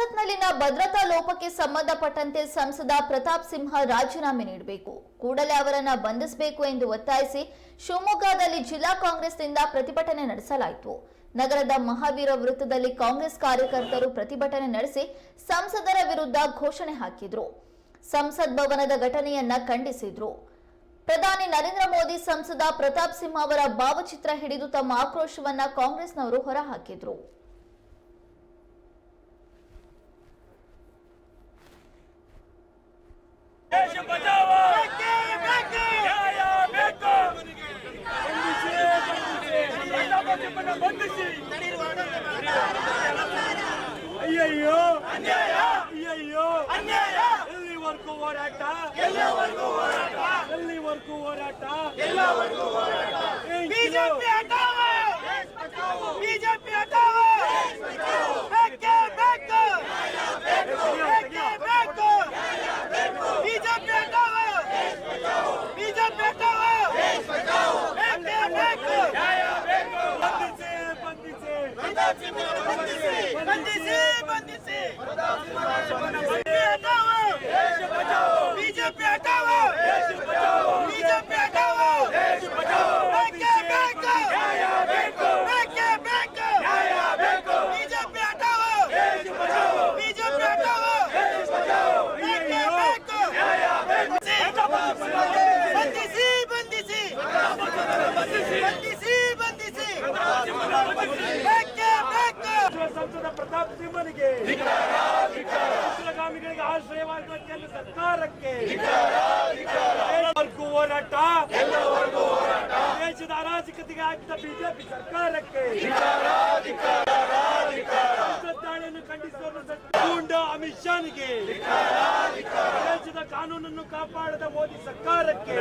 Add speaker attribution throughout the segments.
Speaker 1: ಸಂಸತ್ನಲ್ಲಿನ ಭದ್ರತಾ ಲೋಪಕ್ಕೆ ಸಂಬಂಧಪಟ್ಟಂತೆ ಸಂಸದ ಪ್ರತಾಪ್ ಸಿಂಹ ರಾಜೀನಾಮೆ ನೀಡಬೇಕು. ಕೂಡಲೇ ಅವರನ್ನ ಬಂಧಿಸಬೇಕು ಎಂದು ಒತ್ತಾಯಿಸಿ ಶಿವಮೊಗ್ಗದಲ್ಲಿ ಜಿಲ್ಲಾ ಕಾಂಗ್ರೆಸ್ನಿಂದ ಪ್ರತಿಭಟನೆ ನಡೆಸಲಾಯಿತು. ನಗರದ ಮಹಾವೀರ ವೃತ್ತದಲ್ಲಿ ಕಾಂಗ್ರೆಸ್ ಕಾರ್ಯಕರ್ತರು ಪ್ರತಿಭಟನೆ ನಡೆಸಿ ಸಂಸದರ ವಿರುದ್ಧ ಘೋಷಣೆ ಹಾಕಿದ್ರು. ಸಂಸತ್ ಭವನದ ಘಟನೆಯನ್ನ ಖಂಡಿಸಿದ್ರು. ಪ್ರಧಾನಿ ನರೇಂದ್ರ ಮೋದಿ ಸಂಸದ ಪ್ರತಾಪ್ ಸಿಂಹ ಅವರ ಭಾವಚಿತ್ರ ಹಿಡಿದು ತಮ್ಮ ಆಕ್ರೋಶವನ್ನ ಕಾಂಗ್ರೆಸ್ನವರು ಹೊರಹಾಕಿದ್ರು.
Speaker 2: ದೇಶ ಬಚಾವ ನ್ಯಾಯ ಬೇಕು ಬಂಧಿಸಿ ಅಯ್ಯಯ್ಯೋ ಅನ್ಯಾಯ ಅಯ್ಯಯ್ಯೋ ಅನ್ಯಾಯ ಎಲ್ಲವರೆಗೂ ಹೋರಾಟ ಎಲ್ಲಿವರೆಗೂ ಹೋರಾಟ ಎಲ್ಲವರೆಗೂ ಹೋರಾಟ ಬಿಜೆಪಿ ಹಟಾವ ಬಿಜೆಪಿ ಹಟಾವ ಬೇಕೇ ಬೇಕು ಬೇಕೇ ಬೇಕು ಬಿಜೆಪಿ ಹಟಾವ ಬಿಜೆಪಿ ಹಟಾವ ಬೇಕೇ ಬೇಕು ಬಂಧಿಸಿ ಬಂಧಿಸಿ ಬಂಧಿಸಿ ಬಂಧಿಸಿ ಬಿಜೆಪಿ ಹಟಾವ ಬಿಜೆಪಿ ಹಟಾವ ಬೇಕೇ ಬೇಕು ಬೇಕೇ ಬೇಕು ಬಿಜೆಪಿ ಹಟಾವ ಬಿಜೆಪಿ ಹಟಾವ ಬೇಕೇ ಬೇಕು ಬಂಧಿಸಿ ಬಂಧಿಸಿ. ಬಂಧಿಸಿ ಬಂಧಿಸಿ. ಸಂಸದ ಪ್ರತಾಪ್ ಸಿಂಹನಿಗೆ ಉಗ್ರಗಾಮಿಗಳಿಗೆ ಆಶ್ರಯವಾಗಿರುವ ಕೇಂದ್ರ ಸರ್ಕಾರಕ್ಕೆ ಎಲ್ಲವರೆಗೂ ಹೋರಾಟ. ದೇಶದ ಅರಾಜಕತೆಗೆ ಹಾಕಿದ ಬಿಜೆಪಿ ಸರ್ಕಾರಕ್ಕೆ ದಾಳಿಯನ್ನು ಖಂಡಿಸುವ ಅಮಿತ್ ಶಾನಿಗೆ ದೇಶದ ಕಾನೂನನ್ನು ಕಾಪಾಡದ ಮೋದಿ ಸರ್ಕಾರಕ್ಕೆ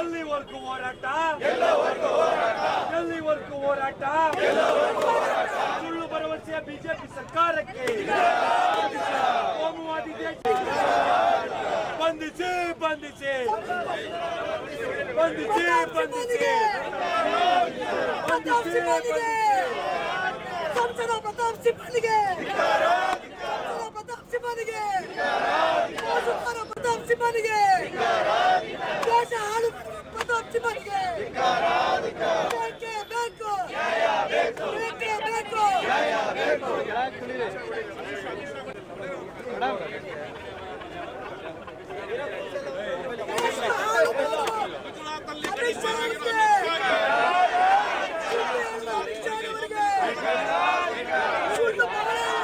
Speaker 2: ಎಲ್ಲಿವರೆಗೂ ಹೋರಾಟ? ಎಲ್ಲಿವರೆಗೂ ಹೋರಾಟ? ಸುಳ್ಳು ಭರವಸೆಯ ಬಿಜೆಪಿ ಸರ್ಕಾರಕ್ಕೆ ಬಂಧಿಸಿ ಬಂಧಿಸಿ ಬಂಧಿಸಿ ಬಂಧಿಸಿ
Speaker 3: ಸಂಸದ ಪ್ರತಾಪ್ ಸಿಂಹನಿಗೆ ಪ್ರತಾಪ್ ಸಿಂಹನಿಗೆ ಪ್ರತಾಪ್ ಸಿಂಹನಿಗೆ ದೇಶ ಹಾಳು ಪ್ರತಾಪ್ ಸಿಂಹನಿಗೆ ಬೇಕೇ ಬೇಕು. ಬೇಕೇ ಬೇಕು ದೇಶ ಹಾಳು ಮಾಡುವ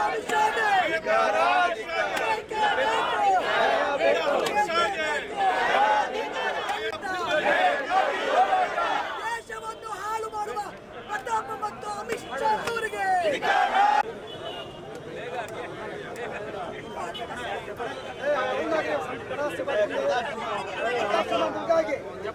Speaker 3: ಅಮಿತ್ ಶಾ ಅವರಿಗೆ ದೇಶವನ್ನು ಹಾಳು ಮಾಡುವ ಪ್ರತಾಪ ಮತ್ತು ಅಮಿತ್ ಶಾ ಅವರಿಗೆ
Speaker 2: ಬಂಧಿಸಿ ಬಂಧಿಸಿ ಬಿಜೆಪಿ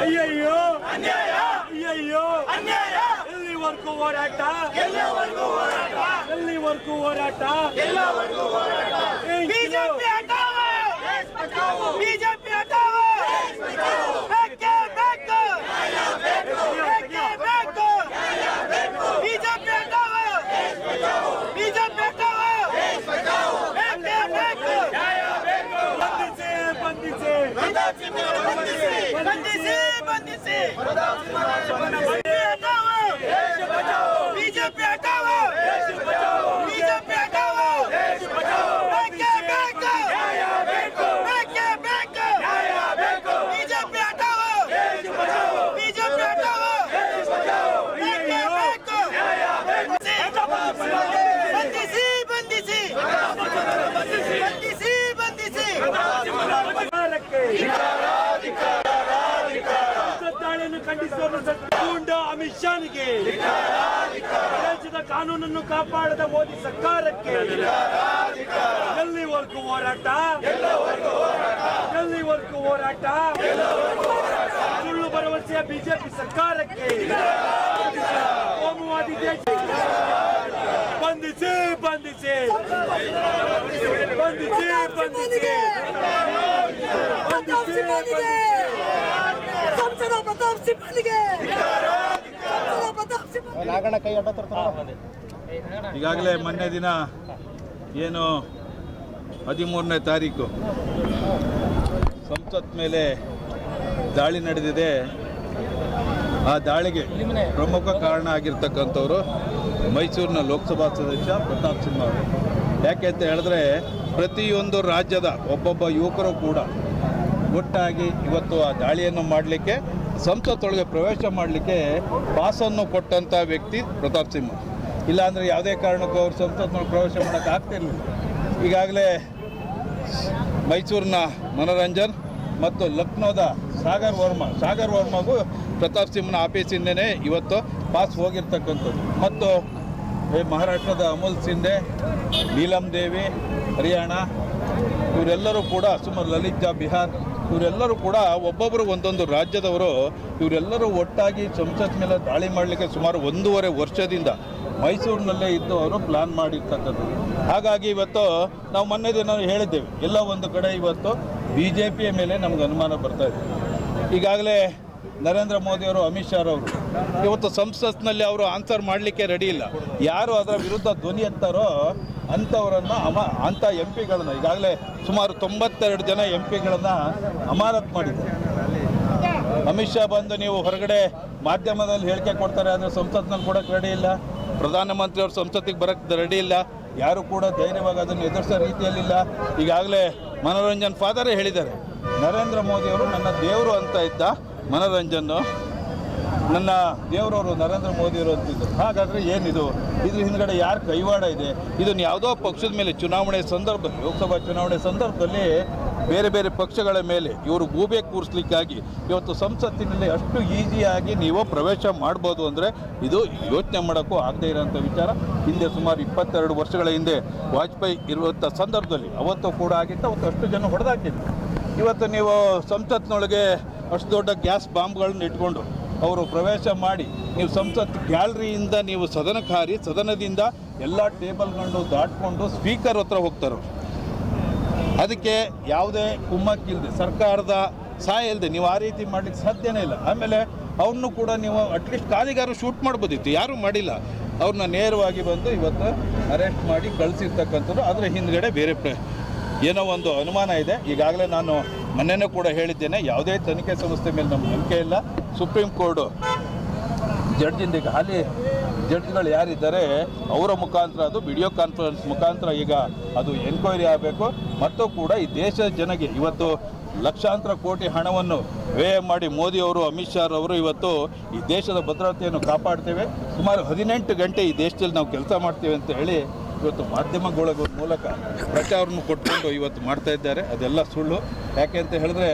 Speaker 2: ಅಯ್ಯಯ್ಯೋ. ಅನ್ಯಾಯ ಅಯ್ಯಯ್ಯೋ. ಅನ್ಯಾಯ ಎಲ್ಲಿವರೆಗೂ ಹೋರಾಟ? ಎಲ್ಲವರೆಗೂ ಹೋರಾಟ? ಎಲ್ಲಿವರೆಗೂ ಹೋರಾಟ? ಎಲ್ಲವರೆಗೂ ಹೋರಾಟ? ಬಿಜೆಪಿ ಹಟಾವ ಬಿಜೆಪಿ ಹಟಾವ ಬೇಕೇ ಬೇಕು ಬೇಕೇ ಬೇಕು ಬಿಜೆಪಿ ಹಟಾವ ಬಿಜೆಪಿ ಹಟಾವ ಬೇಕೇ ಬೇಕು ಬಂಧಿಸಿ ಬಂಧಿಸಿ ಬಂಧಿಸಿ ಬಂಧಿಸಿ ಬಿಜೆಪಿ ಹಟಾವ ಬಿಜೆಪಿ ಹಟಾವ ಬೇಕೇ ಬೇಕು ಬೇಕೇ ಬೇಕು ಬಿಜೆಪಿ ಹಟಾವ ಬಿಜೆಪಿ ಹಟಾವ ಬೇಕೇ ಬೇಕು ಬಂಧಿಸಿ ಬಂಧಿಸಿ ಬಂಧಿಸಿ ಬಂಧಿಸಿ ದಾಳಿಯನ್ನು ಖಂಡಿಸುವ ಗೂಂಡ ಅಮಿತ್ ದೇಶದ ಕಾನೂನನ್ನು ಕಾಪಾಡದ ಮೋದಿ ಸರ್ಕಾರಕ್ಕೆ. ಎಲ್ಲಿವರೆಗೂ ಹೋರಾಟ? ಎಲ್ಲಿವರೆಗೂ ಹೋರಾಟ? ಸುಳ್ಳು ಭರವಸೆಯ ಬಿಜೆಪಿ ಸರ್ಕಾರಕ್ಕೆ. ಕೋಮುವಾದಿ ದೇಶ. ಬಂಧಿಸಿ ಬಂಧಿಸಿ. ಬಂಧಿಸಿ ಬಂಧಿಸಿ.
Speaker 3: ಸಿಂಹನಿಗೆ ಸಂಸದ ಪ್ರತಾಪ್
Speaker 4: ಈಗಾಗಲೇ ಮೊನ್ನೆ ದಿನ ಏನು ಹದಿಮೂರನೇ ತಾರೀಕು. ಸಂಸತ್ ಮೇಲೆ ದಾಳಿ ನಡೆದಿದೆ. ಆ ದಾಳಿಗೆ ಪ್ರಮುಖ ಕಾರಣ ಆಗಿರ್ತಕ್ಕಂಥವ್ರು ಮೈಸೂರಿನ ಲೋಕಸಭಾ ಸದಸ್ಯ ಪ್ರತಾಪ್ ಸಿಂಹ ಅವರು. ಯಾಕೆ ಅಂತ ಹೇಳಿದ್ರೆ ಪ್ರತಿಯೊಂದು ರಾಜ್ಯದ ಒಬ್ಬೊಬ್ಬ ಯುವಕರು ಕೂಡ ಒಟ್ಟಾಗಿ ಇವತ್ತು ಆ ದಾಳಿಯನ್ನು ಮಾಡಲಿಕ್ಕೆ ಸಂಸತ್ತೊಳಗೆ ಪ್ರವೇಶ ಮಾಡಲಿಕ್ಕೆ ಪಾಸನ್ನು ಕೊಟ್ಟಂಥ ವ್ಯಕ್ತಿ ಪ್ರತಾಪ್ ಸಿಂಹ. ಇಲ್ಲಾಂದರೆ ಯಾವುದೇ ಕಾರಣಕ್ಕೂ ಅವರು ಸಂಸತ್ನೊಳಗೆ ಪ್ರವೇಶ ಮಾಡೋಕ್ಕೆ ಆಗ್ತಿರಲಿಲ್ಲ ಈಗಾಗಲೇ ಮೈಸೂರಿನ ಮನೋರಂಜನ್ ಮತ್ತು ಲಕ್ನೋದ ಸಾಗರ್ ವರ್ಮ, ಸಾಗರ್ ವರ್ಮಗೂ ಪ್ರತಾಪ್ ಸಿಂಹನ ಆಫೀಸಿಂದನೇ ಇವತ್ತು ಪಾಸ್ ಹೋಗಿರ್ತಕ್ಕಂಥದ್ದು. ಮತ್ತು ಮಹಾರಾಷ್ಟ್ರದ ಅಮೂಲ್ ಸಿಂಧೆ, ನೀಲಂ ದೇವಿ, ಹರಿಯಾಣ, ಇವರೆಲ್ಲರೂ ಕೂಡ ಸುಮಾರು ಲಲಿತ್ ಜಾ ಬಿಹಾರ್ ಇವರೆಲ್ಲರೂ ಕೂಡ ಒಬ್ಬೊಬ್ಬರು ಒಂದೊಂದು ರಾಜ್ಯದವರು ಇವರೆಲ್ಲರೂ ಒಟ್ಟಾಗಿ ಸಂಸತ್ ಮೇಲೆ ದಾಳಿ ಮಾಡಲಿಕ್ಕೆ ಸುಮಾರು ಒಂದೂವರೆ ವರ್ಷದಿಂದ ಮೈಸೂರಿನಲ್ಲೇ ಇದ್ದು ಅವರು ಪ್ಲಾನ್ ಮಾಡಿರ್ತಕ್ಕಂಥದ್ದು. ಹಾಗಾಗಿ ಇವತ್ತು ನಾವು ಮೊನ್ನೆ ದಿನ ಹೇಳಿದ್ದೇವೆ, ಎಲ್ಲ ಒಂದು ಕಡೆ ಇವತ್ತು ಬಿ ಜೆ ಪಿಯ ಮೇಲೆ ನಮ್ಗೆ ಅನುಮಾನ ಬರ್ತಾ ಇದೆ. ಈಗಾಗಲೇ ನರೇಂದ್ರ ಮೋದಿಯವರು ಅಮಿತ್ ಶಾ ಅವರು. ಇವತ್ತು ಸಂಸತ್ನಲ್ಲಿ ಅವರು ಆನ್ಸರ್ ಮಾಡಲಿಕ್ಕೆ ರೆಡಿ ಇಲ್ಲ. ಯಾರು ಅದರ ವಿರುದ್ಧ ಧ್ವನಿ ಅಂತಾರೋ ಅಂಥವರನ್ನು ಅಮ, ಅಂಥ ಎಂ ಪಿಗಳನ್ನು ಈಗಾಗಲೇ ಸುಮಾರು ತೊಂಬತ್ತೆರಡು ಜನ ಎಂ ಪಿಗಳನ್ನು ಅಮಾನತ್ ಮಾಡಿದ್ದಾರೆ. ಅಮಿತ್ ಶಾ ಬಂದು ನೀವು ಹೊರಗಡೆ ಮಾಧ್ಯಮದಲ್ಲಿ ಹೇಳಿಕೆ ಕೊಡ್ತಾರೆ, ಆದರೆ ಸಂಸತ್ನಲ್ಲಿ ಕೊಡೋಕ್ಕೆ ರೆಡಿ ಇಲ್ಲ. ಪ್ರಧಾನಮಂತ್ರಿ ಅವರು ಸಂಸತ್ತಿಗೆ ಬರೋಕ್ಕೆ ರೆಡಿ ಇಲ್ಲ. ಯಾರು ಕೂಡ ಧೈರ್ಯವಾಗಿ ಅದನ್ನು ಎದುರಿಸೋ ರೀತಿಯಲ್ಲಿಲ್ಲ. ಈಗಾಗಲೇ ಮನೋರಂಜನ್ ಫಾದರೇ ಹೇಳಿದ್ದಾರೆ. ನರೇಂದ್ರ ಮೋದಿಯವರು ನನ್ನ ದೇವರು ಅಂತ ಇದ್ದ ಮನೋರಂಜನ್ ನನ್ನ ದೇವರವರು ನರೇಂದ್ರ ಮೋದಿ ಇರುವಂಥದ್ದು ಹಾಗಾದರೆ ಏನಿದು? ಇದ್ರ ಹಿಂದ್ಗಡೆ ಯಾರು ಕೈವಾಡ ಇದೆ? ಇದನ್ನು ಯಾವುದೋ ಪಕ್ಷದ ಮೇಲೆ ಚುನಾವಣೆ ಸಂದರ್ಭ, ಲೋಕಸಭಾ ಚುನಾವಣೆ ಸಂದರ್ಭದಲ್ಲಿ ಬೇರೆ ಬೇರೆ ಪಕ್ಷಗಳ ಮೇಲೆ ಇವರು ಗೂಬೆ ಕೂರಿಸ್ಲಿಕ್ಕಾಗಿ ಇವತ್ತು ಸಂಸತ್ತಿನಲ್ಲಿ ಅಷ್ಟು ಈಸಿಯಾಗಿ ನೀವು ಪ್ರವೇಶ ಮಾಡ್ಬೋದು ಅಂದರೆ ಇದು ಯೋಚನೆ ಮಾಡೋಕ್ಕೂ ಆಗದೇ ಇರೋಂಥ ವಿಚಾರ. ಹಿಂದೆ ಸುಮಾರು ಇಪ್ಪತ್ತೆರಡು ವರ್ಷಗಳ ಹಿಂದೆ ವಾಜಪೇಯಿ ಇರುವಂಥ ಸಂದರ್ಭದಲ್ಲಿ ಅವತ್ತು ಕೂಡ ಆಗಿತ್ತು ಅವತ್ತು ಅಷ್ಟು ಜನ ಹೊಡೆದಾಕಿದ್ರು. ಇವತ್ತು ನೀವು ಸಂಸತ್ನೊಳಗೆ ಅಷ್ಟು ದೊಡ್ಡ ಗ್ಯಾಸ್ ಬಾಂಬ್ಗಳನ್ನ ಇಟ್ಕೊಂಡು ಅವರು ಪ್ರವೇಶ ಮಾಡಿ ನೀವು ಸಂಸತ್ ಗ್ಯಾಲರಿಯಿಂದ ನೀವು ಸದನಕ್ಕೆ ಹಾರಿ ಸದನದಿಂದ ಎಲ್ಲ ಟೇಬಲ್ಗಳನ್ನು ದಾಟ್ಕೊಂಡು ಸ್ಪೀಕರ್ ಹತ್ರ ಹೋಗ್ತಾರೆ ಅದಕ್ಕೆ ಯಾವುದೇ ಕುಮ್ಮಕ್ಕಿಲ್ಲದೆ ಸರ್ಕಾರದ ಸಹಾಯ ಇಲ್ಲದೆ ನೀವು ಆ ರೀತಿ ಮಾಡಲಿಕ್ಕೆ ಸಾಧ್ಯನೇ ಇಲ್ಲ. ಆಮೇಲೆ ಅವ್ರನ್ನೂ ಕೂಡ ನೀವು ಅಟ್ಲೀಸ್ಟ್ ಕಾಲಿಗಾರು ಶೂಟ್ ಮಾಡ್ಬೋದಿತ್ತು, ಯಾರೂ ಮಾಡಿಲ್ಲ. ಅವ್ರನ್ನ ನೇರವಾಗಿ ಬಂದು ಇವತ್ತು ಅರೆಸ್ಟ್ ಮಾಡಿ ಕಳಿಸಿರ್ತಕ್ಕಂಥದ್ದು, ಅದರ ಹಿಂದ್ಗಡೆ ಬೇರೆ ಪ್ರ ಏನೋ ಒಂದು ಅನುಮಾನ ಇದೆ. ಈಗಾಗಲೇ ನಾನು ಮೊನ್ನೆನೂ ಕೂಡ ಹೇಳಿದ್ದೇನೆ, ಯಾವುದೇ ತನಿಖೆ ಸಂಸ್ಥೆ ಮೇಲೆ ನಮ್ಮ ನಂಬಿಕೆ ಇಲ್ಲ. ಸುಪ್ರೀಂ ಕೋರ್ಟು ಜಡ್ಜಿಂದ ಈಗ ಹಾಲಿ ಜಡ್ಜ್ಗಳು ಯಾರಿದ್ದಾರೆ, ಅವರ ಮುಖಾಂತರ ಅದು ವಿಡಿಯೋ ಕಾನ್ಫರೆನ್ಸ್ ಮುಖಾಂತರ ಈಗ ಅದು ಎನ್ಕ್ವೈರಿ ಆಗಬೇಕು. ಮತ್ತು ಕೂಡ ಈ ದೇಶದ ಜನಗೆ ಇವತ್ತು ಲಕ್ಷಾಂತರ ಕೋಟಿ ಹಣವನ್ನು ವ್ಯಯ ಮಾಡಿ ಮೋದಿಯವರು ಅಮಿತ್ ಶಾ ಅವರು ಇವತ್ತು ಈ ದೇಶದ ಭದ್ರತೆಯನ್ನು ಕಾಪಾಡ್ತೇವೆ. ಸುಮಾರು ಹದಿನೆಂಟು ಗಂಟೆ ಈ ದೇಶದಲ್ಲಿ ನಾವು ಕೆಲಸ ಮಾಡ್ತೇವೆ ಅಂತ ಹೇಳಿ ಇವತ್ತು ಮಾಧ್ಯಮಗಳ ಮೂಲಕ ಪ್ರಚಾರವನ್ನು ಕೊಟ್ಕೊಂಡು ಇವತ್ತು ಮಾಡ್ತಾ ಇದ್ದಾರೆ. ಅದೆಲ್ಲ ಸುಳ್ಳು. ಯಾಕೆ ಅಂತ ಹೇಳಿದ್ರೆ